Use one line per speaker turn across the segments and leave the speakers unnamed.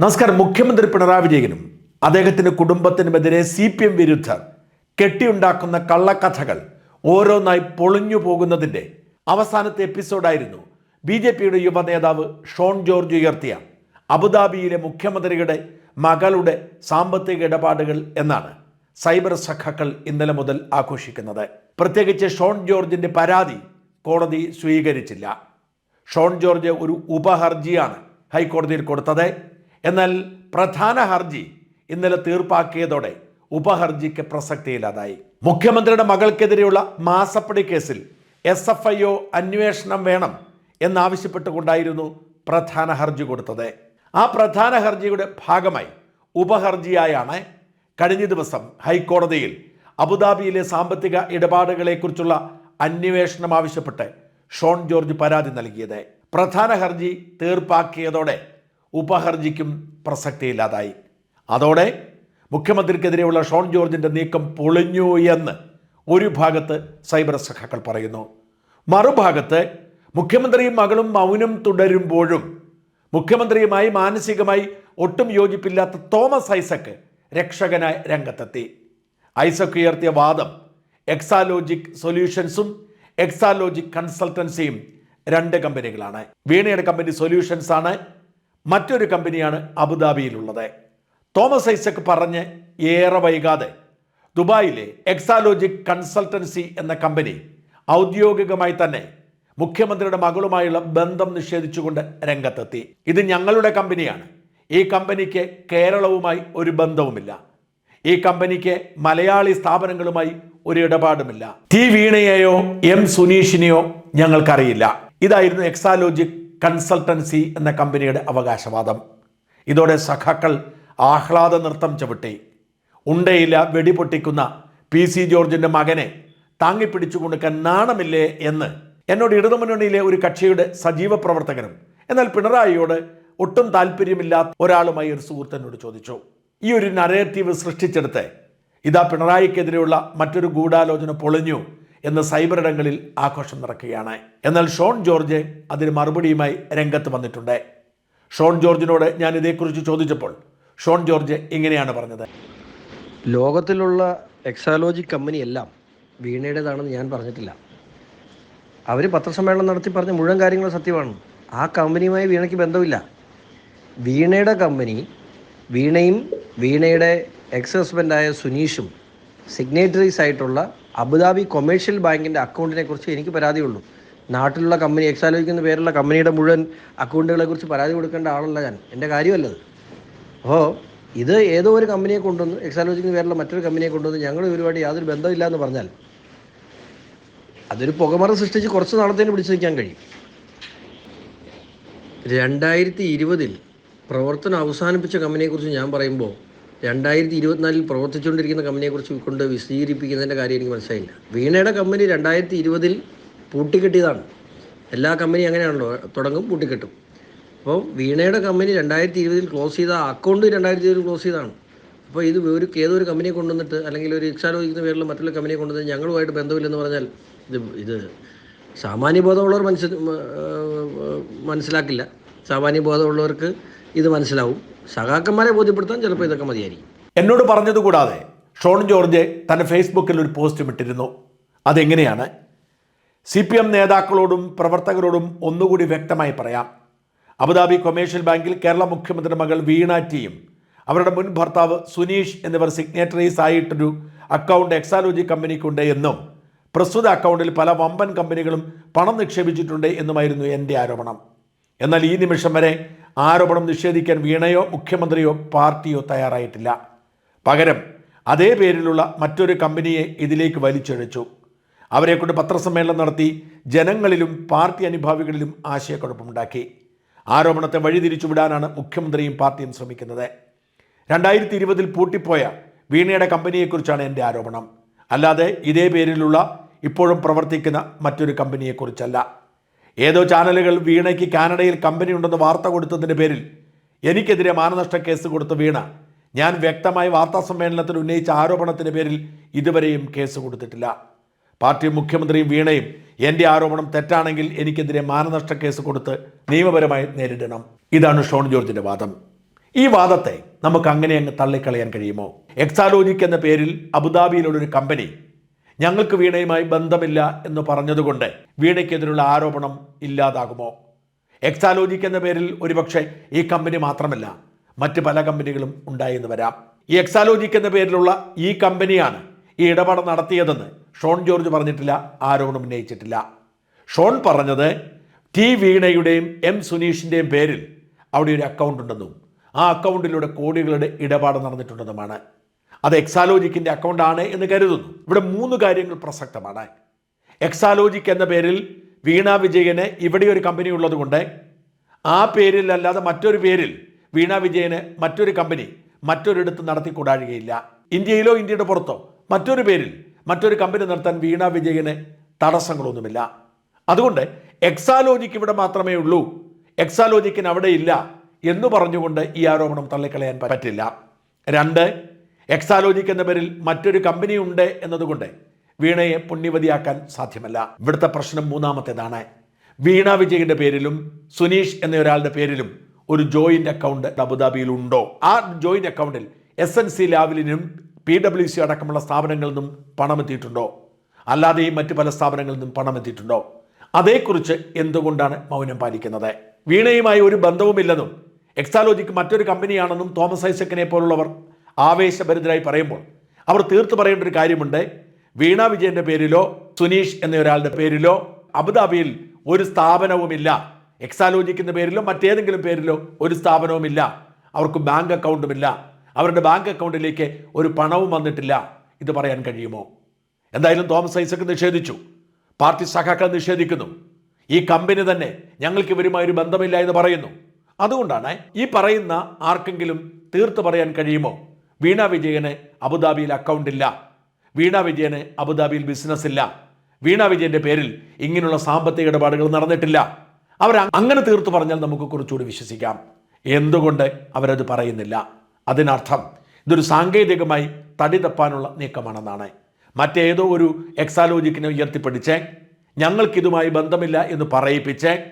നമസ്കാരം. മുഖ്യമന്ത്രി പിണറായി വിജയനും അദ്ദേഹത്തിന്റെ കുടുംബത്തിനുമെതിരെ സി പി എം വിരുദ്ധർ കെട്ടിയുണ്ടാക്കുന്ന കള്ളക്കഥകൾ ഓരോന്നായി പൊളിഞ്ഞു പോകുന്നതിന്റെ അവസാനത്തെ എപ്പിസോഡായിരുന്നു. ബി ജെ പിയുടെ യുവ നേതാവ് ഷോൺ ജോർജ് ഉയർത്തിയ അബുദാബിയിലെ മുഖ്യമന്ത്രിയുടെ മകളുടെ സാമ്പത്തിക ഇടപാടുകൾ എന്നാണ് സൈബർ സഖാക്കൾ ഇന്നലെ മുതൽ ആഘോഷിക്കുന്നത്. പ്രത്യേകിച്ച് ഷോൺ ജോർജിന്റെ പരാതി കോടതി സ്വീകരിച്ചില്ല. ഷോൺ ജോർജ് ഒരു ഉപഹർജിയാണ് ഹൈക്കോടതിയിൽ കൊടുത്തത്. എന്നാൽ പ്രധാന ഹർജി ഇന്നലെ തീർപ്പാക്കിയതോടെ ഉപഹർജിക്ക് പ്രസക്തിയില്ലാതായി. മുഖ്യമന്ത്രിയുടെ മകൾക്കെതിരെയുള്ള മാസപ്പടി കേസിൽ എസ് എഫ് ഐ ഒ അന്വേഷണം വേണം എന്നാവശ്യപ്പെട്ടുകൊണ്ടായിരുന്നു പ്രധാന ഹർജി കൊടുത്തത്. ആ പ്രധാന ഹർജിയുടെ ഭാഗമായി ഉപഹർജിയായാണ് കഴിഞ്ഞ ദിവസം ഹൈക്കോടതിയിൽ അബുദാബിയിലെ സാമ്പത്തിക ഇടപാടുകളെക്കുറിച്ചുള്ള അന്വേഷണം ആവശ്യപ്പെട്ട് ഷോൺ ജോർജ് പരാതി നൽകിയത്. പ്രധാന ഹർജി തീർപ്പാക്കിയതോടെ ഉപഹർജിക്കും പ്രസക്തിയില്ലാതായി. അതോടെ മുഖ്യമന്ത്രിക്കെതിരെയുള്ള ഷോൺ ജോർജിന്റെ നീക്കം പൊളിഞ്ഞു എന്ന് ഒരു ഭാഗത്ത് സൈബർ സഖാക്കൾ പറയുന്നു. മറുഭാഗത്ത് മുഖ്യമന്ത്രിയും മകളും മൗനം തുടരുമ്പോഴും മുഖ്യമന്ത്രിയുമായി മാനസികമായി ഒട്ടും യോജിപ്പില്ലാത്ത തോമസ് ഐസക്ക് രക്ഷകനായി രംഗത്തെത്തി. ഐസക് ഉയർത്തിയ വാദം എക്സാലോജിക് സൊല്യൂഷൻസും എക്സാലോജിക് കൺസൾട്ടൻസിയും രണ്ട് കമ്പനികളാണ്. വീണയുടെ കമ്പനി സൊല്യൂഷൻസ് ആണ് മറ്റൊരു കമ്പനിയാണ് അബുദാബിയിലുള്ളത്. തോമസ് ഐസക് പറഞ്ഞ് ഏറെ വൈകാതെ ദുബായിലെ എക്സാലോജിക് കൺസൾട്ടൻസി എന്ന കമ്പനി ഔദ്യോഗികമായി തന്നെ മുഖ്യമന്ത്രിയുടെ മകളുമായുള്ള ബന്ധം നിഷേധിച്ചുകൊണ്ട് രംഗത്തെത്തി. ഇത് ഞങ്ങളുടെ കമ്പനിയാണ്. ഈ കമ്പനിക്ക് കേരളവുമായി ഒരു ബന്ധവുമില്ല. ഈ കമ്പനിക്ക് മലയാളി സ്ഥാപനങ്ങളുമായി ഒരു ഇടപാടുമില്ല. ടി വീണയെയോ എം സുനീഷിനെയോ ഞങ്ങൾക്കറിയില്ല. ഇതായിരുന്നു എക്സാലോജിക് കൺസൾട്ടൻസി എന്ന കമ്പനിയുടെ അവകാശവാദം. ഇതോടെ സഖാക്കൾ ആഹ്ലാദ നൃത്തം ചവിട്ടി. ഉണ്ടയില വെടിപൊട്ടിക്കുന്ന പി സി ജോർജിന്റെ മകനെ താങ്ങിപ്പിടിച്ചു കൊടുക്കാൻ നാണമില്ലേ എന്ന്. എന്നോട് ഇടതുമുന്നണിയിലെ ഒരു കക്ഷിയുടെ സജീവ പ്രവർത്തകനും എന്നാൽ പിണറായിയോട് ഒട്ടും താല്പര്യമില്ലാത്ത ഒരാളുമായി ഒരു സുഹൃത്തിനോട് ചോദിച്ചു. ഈ ഒരു നരേറ്റീവ് സൃഷ്ടിച്ചെടുത്ത് ഇതാ പിണറായിക്കെതിരെയുള്ള മറ്റൊരു ഗൂഢാലോചന പൊളിഞ്ഞു. എന്ന് സൈബർ ഇടങ്ങളിൽ ആഘോഷം നടക്കുകയാണ്. എന്നാൽ ഷോൺ ജോർജ് അതിന് മറുപടിയുമായി രംഗത്ത് വന്നിട്ടുണ്ട്. ഷോൺ ജോർജിനോട് ഞാൻ ഇതേക്കുറിച്ച് ചോദിച്ചപ്പോൾ ഷോൺ ജോർജ് ഇങ്ങനെയാണ് പറഞ്ഞത്.
ലോകത്തിലുള്ള എക്സാലോജി കമ്പനി എല്ലാം വീണയുടേതാണെന്ന് ഞാൻ പറഞ്ഞിട്ടില്ല. അവർ പത്രസമ്മേളനം നടത്തി പറഞ്ഞ മുഴുവൻ കാര്യങ്ങളും സത്യമാണ്. ആ കമ്പനിയുമായി വീണയ്ക്ക് ബന്ധമില്ല. വീണയുടെ കമ്പനി വീണയും വീണയുടെ എക്സ് ഹസ്ബൻഡായ സുനീഷും സിഗ്നേറ്ററീസ് ആയിട്ടുള്ള അബുദാബി കൊമേഴ്ഷ്യൽ ബാങ്കിന്റെ അക്കൗണ്ടിനെ കുറിച്ച് എനിക്ക് പരാതിയുള്ളൂ. നാട്ടിലുള്ള കമ്പനി എക്സാലോജിക് എന്ന പേരുള്ള കമ്പനിയുടെ മുഴുവൻ അക്കൗണ്ടുകളെ കുറിച്ച് പരാതി കൊടുക്കേണ്ട ആളല്ല ഞാൻ. എന്റെ കാര്യമല്ലത്. അപ്പോൾ ഇത് ഏതോ ഒരു കമ്പനിയെ കൊണ്ടുവന്ന് എന്ന പേരുള്ള മറ്റൊരു കമ്പനിയെ കൊണ്ടുവന്ന് ഞങ്ങൾ ഇവരുമായിട്ട് യാതൊരു ബന്ധമില്ല എന്ന് പറഞ്ഞാൽ അതൊരു പുകമറ സൃഷ്ടിച്ച് കുറച്ച് നാളത്തേന് പിടിച്ചു നിൽക്കാൻ കഴിയും. രണ്ടായിരത്തി ഇരുപതിൽ പ്രവർത്തനം അവസാനിപ്പിച്ച കമ്പനിയെക്കുറിച്ച് ഞാൻ പറയുമ്പോൾ രണ്ടായിരത്തി ഇരുപത്തിനാലിൽ പ്രവർത്തിച്ചുകൊണ്ടിരിക്കുന്ന കമ്പനിയെക്കുറിച്ച് കൊണ്ട് വിശദീകരിപ്പിക്കുന്നതിന്റെ കാര്യം എനിക്ക് മനസ്സിലായില്ല. വീണയുടെ കമ്പനി രണ്ടായിരത്തി ഇരുപതിൽ പൂട്ടിക്കെട്ടിയതാണ്. എല്ലാ കമ്പനി അങ്ങനെയാണല്ലോ തുടങ്ങും പൂട്ടിക്കെട്ടും. അപ്പോൾ വീണയുടെ കമ്പനി രണ്ടായിരത്തി ഇരുപതിൽ ക്ലോസ് ചെയ്ത അക്കൗണ്ട് രണ്ടായിരത്തി ഇരുപതിൽ ക്ലോസ് ചെയ്താണ് അപ്പോൾ ഇത് ഒരു ഏതൊരു കമ്പനിയെ കൊണ്ടുവന്നിട്ട് അല്ലെങ്കിൽ ഒരു ഇച്ഛാലോചിക്കുന്ന പേരിൽ മറ്റുള്ള കമ്പനിയെ കൊണ്ടുവന്ന് ഞങ്ങളുമായിട്ട് ബന്ധമില്ലെന്ന് പറഞ്ഞാൽ ഇത് ഇത് സാമാന്യബോധമുള്ളവർ മനസ്സിൽ മനസ്സിലാക്കില്ല. സാമാന്യബോധമുള്ളവർക്ക് ഇത് മനസ്സിലാവും. സഖാക്കന്മാരെ ബോധ്യപ്പെടുത്താൻ ചിലപ്പോൾ ഇതൊക്കെ മതിയായിരിക്കും.
എന്നോട് പറഞ്ഞത് കൂടാതെ ഷോൺ ജോർജ് തന്റെ ഫേസ്ബുക്കിൽ ഒരു പോസ്റ്റ് ഇട്ടിരുന്നു. അതെങ്ങനെയാണ്? സി പി എം നേതാക്കളോടും പ്രവർത്തകരോടും ഒന്നുകൂടി വ്യക്തമായി പറയാം. അബുദാബി കൊമേഴ്ഷ്യൽ ബാങ്കിൽ കേരള മുഖ്യമന്ത്രി മകൾ വീണ ടിയും അവരുടെ മുൻ ഭർത്താവ് സുനീഷ് എന്നിവർ സിഗ്നേറ്ററീസ് ആയിട്ടൊരു അക്കൗണ്ട് എക്സാലോജി കമ്പനിക്കുണ്ട് എന്നും പ്രസ്തുത അക്കൗണ്ടിൽ പല വമ്പൻ കമ്പനികളും പണം നിക്ഷേപിച്ചിട്ടുണ്ട് എന്നുമായിരുന്നു എന്റെ ആരോപണം. എന്നാൽ ഈ നിമിഷം വരെ ആരോപണം നിഷേധിക്കാൻ വീണയോ മുഖ്യമന്ത്രിയോ പാർട്ടിയോ തയ്യാറായിട്ടില്ല. പകരം അതേ പേരിലുള്ള മറ്റൊരു കമ്പനിയെ ഇതിലേക്ക് വലിച്ചിഴച്ചു. അവരെക്കൊണ്ട് പത്രസമ്മേളനം നടത്തി ജനങ്ങളിലും പാർട്ടി അനുഭാവികളിലും ആശയക്കുഴപ്പമുണ്ടാക്കി. ആരോപണത്തെ വഴിതിരിച്ചുവിടാനാണ് മുഖ്യമന്ത്രിയും പാർട്ടിയും ശ്രമിക്കുന്നത്. രണ്ടായിരത്തി ഇരുപതിൽ പൂട്ടിപ്പോയ വീണയുടെ കമ്പനിയെക്കുറിച്ചാണ് എന്റെ ആരോപണം. അല്ലാതെ ഇതേ പേരിലുള്ള ഇപ്പോഴും പ്രവർത്തിക്കുന്ന മറ്റൊരു കമ്പനിയെക്കുറിച്ചല്ല. ഏതോ ചാനലുകൾ വീണയ്ക്ക് കാനഡയിൽ കമ്പനി ഉണ്ടെന്ന് വാർത്ത കൊടുത്തതിന്റെ പേരിൽ എനിക്കെതിരെ മാനനഷ്ട കേസ് കൊടുത്ത വീണ. ഞാൻ വ്യക്തമായി വാർത്താ സമ്മേളനത്തിൽ ഉന്നയിച്ച ആരോപണത്തിന്റെ പേരിൽ ഇതുവരെയും കേസ് കൊടുത്തിട്ടില്ല. പാർട്ടി മുഖ്യമന്ത്രിയും വീണയും എന്റെ ആരോപണം തെറ്റാണെങ്കിൽ എനിക്കെതിരെ മാനനഷ്ട കേസ് കൊടുത്ത് നിയമപരമായി നേരിടണം. ഇതാണ് ഷോൺ ജോർജിന്റെ വാദം. ഈ വാദത്തെ നമുക്ക് അങ്ങനെ അങ്ങ് തള്ളിക്കളയാൻ കഴിയുമോ? എക്സാലോജിക് എന്ന പേരിൽ അബുദാബിയിലുള്ള ഒരു കമ്പനി ഞങ്ങൾക്ക് വീണയുമായി ബന്ധമില്ല എന്ന് പറഞ്ഞതുകൊണ്ട് വീണയ്ക്കെതിരുള്ള ആരോപണം ഇല്ലാതാകുമോ? എക്സാലോജിക് എന്ന പേരിൽ ഒരുപക്ഷെ ഈ കമ്പനി മാത്രമല്ല മറ്റ് പല കമ്പനികളും ഉണ്ടായെന്ന് വരാം. ഈ എക്സാലോജിക് എന്ന പേരിലുള്ള ഈ കമ്പനിയാണ് ഈ ഇടപാട് നടത്തിയതെന്ന് ഷോൺ ജോർജ് പറഞ്ഞിട്ടില്ല ആരോപണം ഉന്നയിച്ചിട്ടില്ല. ഷോൺ പറഞ്ഞത് ടി വീണയുടെയും എം സുനീഷിന്റെയും പേരിൽ അവിടെ ഒരു അക്കൗണ്ട് ഉണ്ടെന്നും ആ അക്കൗണ്ടിലൂടെ കോടികളുടെ ഇടപാട് നടന്നിട്ടുണ്ടെന്നുമാണ്. അത് എക്സാലോജിക്കിന്റെ അക്കൗണ്ടാണ് എന്ന് കരുതുന്നു. ഇവിടെ മൂന്ന് കാര്യങ്ങൾ പ്രസക്തമാണ്. എക്സാലോജിക് എന്ന പേരിൽ വീണ വിജയന് ഇവിടെ ഒരു കമ്പനി ഉള്ളതുകൊണ്ട് ആ പേരിൽ അല്ലാതെ മറ്റൊരു പേരിൽ വീണ വിജയന് മറ്റൊരു കമ്പനി മറ്റൊരിടത്ത് നടത്തിക്കൂടാഴുകയില്ല. ഇന്ത്യയിലോ ഇന്ത്യയുടെ പുറത്തോ മറ്റൊരു പേരിൽ മറ്റൊരു കമ്പനി നടത്താൻ വീണ വിജയന് തടസ്സങ്ങളൊന്നുമില്ല. അതുകൊണ്ട് എക്സാലോജിക്ക് ഇവിടെ മാത്രമേ ഉള്ളൂ. എക്സാലോജിക്കിന് അവിടെ ഇല്ല എന്ന് പറഞ്ഞുകൊണ്ട് ഈ ആരോപണം തള്ളിക്കളയാൻ പറ്റില്ല. രണ്ട് എക്സാലോജിക് എന്ന പേരിൽ മറ്റൊരു കമ്പനി ഉണ്ട് എന്നതുകൊണ്ട് വീണയെ പുണ്യവതിയാക്കാൻ സാധ്യമല്ല. ഇവിടുത്തെ പ്രശ്നം മൂന്നാമത്തേതാണ്. വീണ വിജയന്റെ പേരിലും സുനീഷ് എന്ന ഒരാളുടെ പേരിലും ഒരു ജോയിന്റ് അക്കൗണ്ട് അബുദാബിയിൽ ഉണ്ടോ? ആ ജോയിന്റ് അക്കൗണ്ടിൽ എസ് എൻ സി ലാവലിനും പി ഡബ്ല്യു സി അടക്കമുള്ള സ്ഥാപനങ്ങളിൽ നിന്നും പണമെത്തിയിട്ടുണ്ടോ? അല്ലാതെയും മറ്റ് പല സ്ഥാപനങ്ങളിൽ നിന്നും പണമെത്തിയിട്ടുണ്ടോ? അതേക്കുറിച്ച് എന്തുകൊണ്ടാണ് മൗനം പാലിക്കുന്നത്? വീണയുമായി ഒരു ബന്ധവുമില്ലെന്നും എക്സാലോജിക്ക് മറ്റൊരു കമ്പനിയാണെന്നും തോമസ് ഐസക്കിനെ പോലുള്ളവർ ആവേശഭരിതരായി പറയുമ്പോൾ അവർ തീർത്ത് പറയേണ്ട ഒരു കാര്യമുണ്ട്. വീണ വിജയന്റെ പേരിലോ സുനീഷ് എന്ന ഒരാളുടെ പേരിലോ അബുദാബിയിൽ ഒരു സ്ഥാപനവുമില്ല. എക്സാലോജിക് എന്ന പേരിലോ മറ്റേതെങ്കിലും പേരിലോ ഒരു സ്ഥാപനവുമില്ല. അവർക്ക് ബാങ്ക് അക്കൗണ്ടുമില്ല. അവരുടെ ബാങ്ക് അക്കൗണ്ടിലേക്ക് ഒരു പണവും വന്നിട്ടില്ല. ഇത് പറയാൻ കഴിയുമോ? എന്തായാലും തോമസ് ഐസക് നിഷേധിച്ചു. പാർട്ടി സഖാക്കൾ നിഷേധിക്കുന്നു. ഈ കമ്പനി തന്നെ ഞങ്ങൾക്ക് ഇവരുമായി ഒരു ബന്ധമില്ല എന്ന് പറയുന്നു. അതുകൊണ്ടാണ് ഈ പറയുന്ന ആർക്കെങ്കിലും തീർത്ത് പറയാൻ കഴിയുമോ? വീണ വിജയന് അബുദാബിയിൽ അക്കൗണ്ട് ഇല്ല. വീണ വിജയന് അബുദാബിയിൽ ബിസിനസ് ഇല്ല. വീണ വിജയന്റെ പേരിൽ ഇങ്ങനെയുള്ള സാമ്പത്തിക ഇടപാടുകൾ നടന്നിട്ടില്ല. അവർ അങ്ങനെ തീർത്തു പറഞ്ഞാൽ നമുക്ക് കുറച്ചുകൂടി വിശ്വസിക്കാം. എന്തുകൊണ്ട് അവരത് പറയുന്നില്ല? അതിനർത്ഥം ഇതൊരു സാങ്കേതികമായി തടി തപ്പാനുള്ള നീക്കമാണെന്നാണ്. മറ്റേതോ ഒരു എക്സാലോജിക്കിനെ ഉയർത്തിപ്പിടിച്ച്. ഞങ്ങൾക്കിതുമായി ബന്ധമില്ല എന്ന് പറയിപ്പിച്ച്.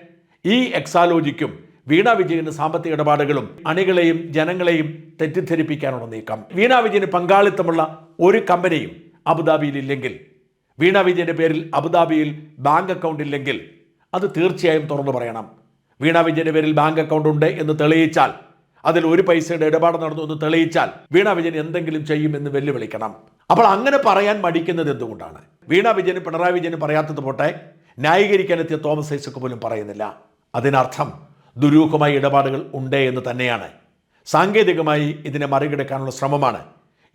ഈ എക്സാലോജിക്കും വീണ വിജയന് സാമ്പത്തിക ഇടപാടുകളും അണികളെയും ജനങ്ങളെയും തെറ്റിദ്ധരിപ്പിക്കാനുള്ള നീക്കം. വീണ വിജയന് പങ്കാളിത്തമുള്ള ഒരു കമ്പനിയും അബുദാബിയിൽ ഇല്ലെങ്കിൽ വീണ വിജയന്റെ പേരിൽ അബുദാബിയിൽ ബാങ്ക് അക്കൗണ്ട് ഇല്ലെങ്കിൽ അത് തീർച്ചയായും തുറന്നു പറയണം. വീണ വിജയന്റെ പേരിൽ ബാങ്ക് അക്കൗണ്ട് ഉണ്ട് എന്ന് തെളിയിച്ചാൽ അതിൽ ഒരു പൈസയുടെ ഇടപാട് നടന്നു എന്ന് തെളിയിച്ചാൽ വീണ വിജയൻ എന്തെങ്കിലും ചെയ്യുമെന്ന് വെല്ലുവിളിക്കണം. അപ്പോൾ അങ്ങനെ പറയാൻ മടിക്കുന്നത് എന്തുകൊണ്ടാണ്? വീണ വിജയന് പിണറായി വിജയന് പറയാത്തത് പോട്ടെ ന്യായീകരിക്കാനെത്തിയ തോമസ് ഐസക്ക് പോലും പറയുന്നില്ല. അതിനർത്ഥം ദുരൂഹമായ ഇടപാടുകൾ ഉണ്ട് എന്ന് തന്നെയാണ്. സാങ്കേതികമായി ഇതിനെ മറികടക്കാനുള്ള ശ്രമമാണ്.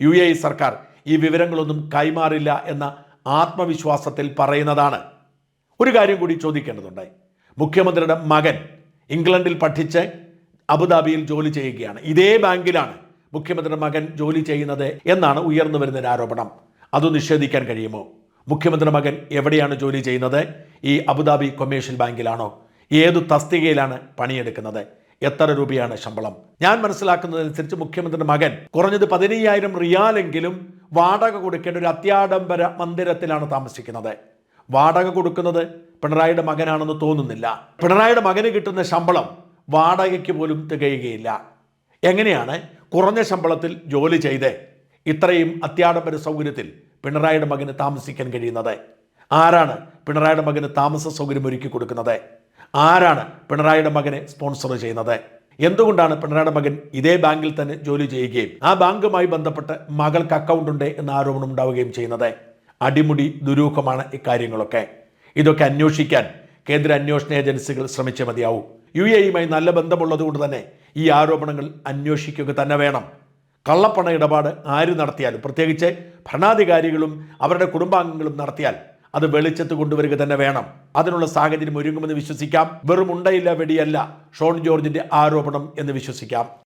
യു എ സർക്കാർ ഈ വിവരങ്ങളൊന്നും കൈമാറില്ല എന്ന ആത്മവിശ്വാസത്തിൽ പറയുന്നതാണ്. ഒരു കാര്യം കൂടി ചോദിക്കേണ്ടതുണ്ട്. മുഖ്യമന്ത്രിയുടെ മകൻ ഇംഗ്ലണ്ടിൽ പഠിച്ച് അബുദാബിയിൽ ജോലി ചെയ്യുകയാണ്. ഇതേ ബാങ്കിലാണ് മുഖ്യമന്ത്രിയുടെ മകൻ ജോലി ചെയ്യുന്നത് എന്നാണ് ഉയർന്നു വരുന്ന ആരോപണം. അത് നിഷേധിക്കാൻ കഴിയുമോ? മുഖ്യമന്ത്രിയുടെ മകൻ എവിടെയാണ് ജോലി ചെയ്യുന്നത്? ഈ അബുദാബി കൊമേഴ്ഷ്യൽ ബാങ്കിലാണോ? ഏതു തസ്തികയിലാണ് പണിയെടുക്കുന്നത്? എത്ര രൂപയാണ് ശമ്പളം? ഞാൻ മനസ്സിലാക്കുന്നതനുസരിച്ച് മുഖ്യമന്ത്രിയുടെ മകൻ കുറഞ്ഞത് പതിനയ്യായിരം റിയാലെങ്കിലും വാടക കൊടുക്കേണ്ട ഒരു അത്യാഡംബര മന്ദിരത്തിലാണ് താമസിക്കുന്നത്. വാടക കൊടുക്കുന്നത് പിണറായിയുടെ മകനാണെന്ന് തോന്നുന്നില്ല. പിണറായിയുടെ മകന് കിട്ടുന്ന ശമ്പളം വാടകയ്ക്ക് പോലും തികയുകയില്ല. എങ്ങനെയാണ് കുറഞ്ഞ ശമ്പളത്തിൽ ജോലി ചെയ്ത് ഇത്രയും അത്യാഡംബര സൗകര്യത്തിൽ പിണറായിയുടെ മകന് താമസിക്കാൻ കഴിയുന്നത്? ആരാണ് പിണറായിയുടെ മകന് താമസ സൗകര്യം ഒരുക്കി കൊടുക്കുന്നത്? ആരാണ് പിണറായിയുടെ മകനെ സ്പോൺസർ ചെയ്യുന്നത്? എന്തുകൊണ്ടാണ് പിണറായിയുടെ മകൻ ഇതേ ബാങ്കിൽ തന്നെ ജോലി ചെയ്യുകയും ആ ബാങ്കുമായി ബന്ധപ്പെട്ട് മകൾക്ക് അക്കൗണ്ട് ഉണ്ട് എന്ന ആരോപണം ഉണ്ടാവുകയും ചെയ്യുന്നത്? അടിമുടി ദുരൂഹമാണ് ഇക്കാര്യങ്ങളൊക്കെ. ഇതൊക്കെ അന്വേഷിക്കാൻ കേന്ദ്ര അന്വേഷണ ഏജൻസികൾ ശ്രമിച്ചേ മതിയാവൂ. യു എയുമായി നല്ല ബന്ധമുള്ളത് കൊണ്ട് തന്നെ ഈ ആരോപണങ്ങൾ അന്വേഷിക്കുക തന്നെ വേണം. കള്ളപ്പണ ഇടപാട് ആര് നടത്തിയാലും പ്രത്യേകിച്ച് ഭരണാധികാരികളും അവരുടെ കുടുംബാംഗങ്ങളും നടത്തിയാൽ അത് വെളിച്ചത്ത് കൊണ്ടുവരിക തന്നെ വേണം. അതിനുള്ള സാഹചര്യം ഒരുങ്ങുമെന്ന് വിശ്വസിക്കാം. വെറും ഉണ്ടയില്ല വെടിയല്ല. ഷോൺ ജോർജിന്റെ ആരോപണം എന്ന് വിശ്വസിക്കാം.